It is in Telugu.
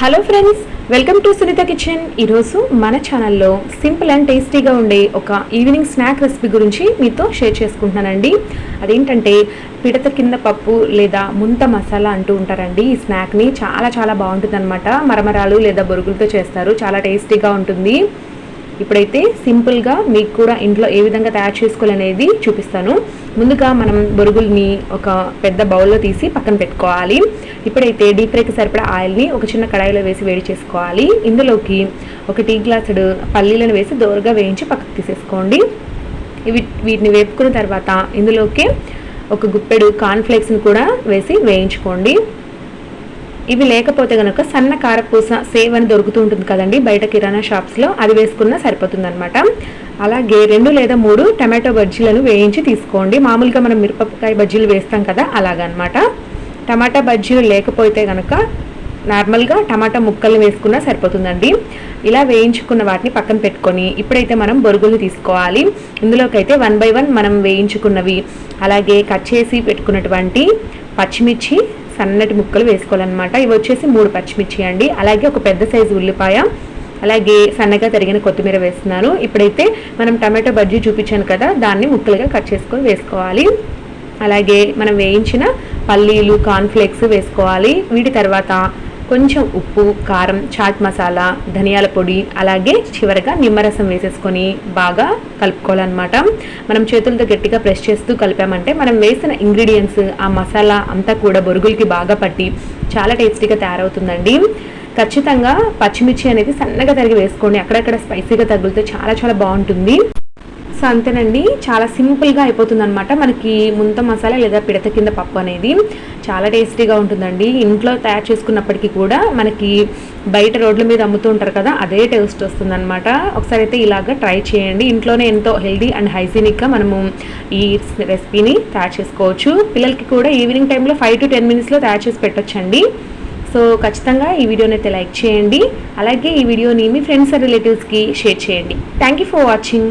Hello friends welcome to Sunitha kitchen ఈరోజు మన ఛానల్లో సింపుల్ అండ్ టేస్టీగా ఉండే ఒక ఈవినింగ్ స్నాక్ రెసిపీ గురించి మీతో షేర్ చేసుకుంటున్నానండి. అదేంటంటే పిడత కింద పప్పు లేదా ముంత మసాలా అంటూ ఉంటారండి. ఈ స్నాక్ని చాలా చాలా బాగుంటుంది మరమరాలు లేదా బొరుగులతో చేస్తారు. చాలా టేస్టీగా ఉంటుంది. ఇప్పుడైతే సింపుల్గా మీకు కూడా ఇంట్లో ఏ విధంగా తయారు చేసుకోవాలనేది చూపిస్తాను. ముందుగా మనం బొరుగుల్ని ఒక పెద్ద బౌల్లో తీసి పక్కన పెట్టుకోవాలి. ఇప్పుడైతే డీప్ ఫ్రైకి సరిపడా ఆయిల్ని ఒక చిన్న కడాయిలో వేసి వేడి చేసుకోవాలి. ఇందులోకి ఒక టీ గ్లాసుడు పల్లీలను వేసి దోరగా వేయించి పక్కకు తీసేసుకోండి. ఇవి వీటిని వేపుకున్న తర్వాత ఇందులోకి ఒక గుప్పెడు కార్న్ఫ్లేక్స్ని కూడా వేసి వేయించుకోండి. ఇవి లేకపోతే కనుక సన్న కారపూస సేవ్ అని దొరుకుతూ ఉంటుంది కదండి. బయట కిరాణా షాప్స్లో అది వేసుకున్నా సరిపోతుంది అలాగే రెండు లేదా మూడు టమాటో బజ్జీలను వేయించి తీసుకోండి. మామూలుగా మనం మిరపకాయ బజ్జీలు వేస్తాం కదా అలాగనమాట. టమాటా బజ్జీలు లేకపోతే కనుక నార్మల్గా టమాటా ముక్కలు వేసుకున్నా సరిపోతుందండి. ఇలా వేయించుకున్న వాటిని పక్కన పెట్టుకొని ఇప్పుడైతే మనం బొరుగులు తీసుకోవాలి. ఇందులోకైతే వన్ బై వన్ మనం వేయించుకున్నవి. అలాగే కట్ చేసి పెట్టుకున్నటువంటి పచ్చిమిర్చి సన్నటి ముక్కలు వేసుకోవాలన్నమాట. ఇవి వచ్చేసి మూడు పచ్చిమిర్చి అండి. అలాగే ఒక పెద్ద సైజు ఉల్లిపాయ. అలాగే సన్నగా తరిగిన కొత్తిమీర వేస్తున్నాను. ఇప్పుడైతే మనం టమాటో బజ్జీ చూపించాను కదా దాన్ని ముక్కలుగా కట్ చేసుకొని వేసుకోవాలి. అలాగే మనం వేయించిన పల్లీలు కార్న్ఫ్లేక్స్ వేసుకోవాలి. వీటి తర్వాత కొంచెం ఉప్పు కారం చాట్ మసాలా ధనియాల పొడి అలాగే చివరగా నిమ్మరసం వేసేసుకొని బాగా కలుపుకోవాలన్నమాట. మనం చేతులతో గట్టిగా ప్రెస్ చేస్తూ కలిపామంటే మనం వేసిన ఇంగ్రీడియంట్స్ ఆ మసాలా అంతా కూడా బొరుగులకి బాగా పట్టి చాలా టేస్టీగా తయారవుతుందండి. ఖచ్చితంగా పచ్చిమిర్చి అనేది సన్నగా తరిగి వేసుకోండి. అక్కడక్కడ స్పైసీగా తగులుతూ చాలా చాలా బాగుంటుంది. సో అంతేనండి. చాలా సింపుల్గా అయిపోతుంది అనమాట మనకి ముంత మసాలా లేదా పిడత కింద పప్పు అనేది చాలా టేస్టీగా ఉంటుందండి. ఇంట్లో తయారు చేసుకున్నప్పటికీ కూడా మనకి బయట రోడ్ల మీద అమ్ముతూ ఉంటారు కదా అదే టేస్ట్ వస్తుందన్నమాట. ఒకసారి అయితే ఇలాగ ట్రై చేయండి. ఇంట్లోనే ఎంతో హెల్దీ అండ్ హైజీనిక్గా మనము ఈ రెసిపీని తయారు చేసుకోవచ్చు. పిల్లలకి కూడా ఈవినింగ్ టైంలో ఫైవ్ టు టెన్ మినిట్స్లో తయారు చేసి పెట్టొచ్చండి. సో ఖచ్చితంగా ఈ వీడియోని అయితే లైక్ చేయండి. అలాగే ఈ వీడియోని మీ ఫ్రెండ్స్ అండ్ రిలేటివ్స్కి షేర్ చేయండి. Thank you for watching.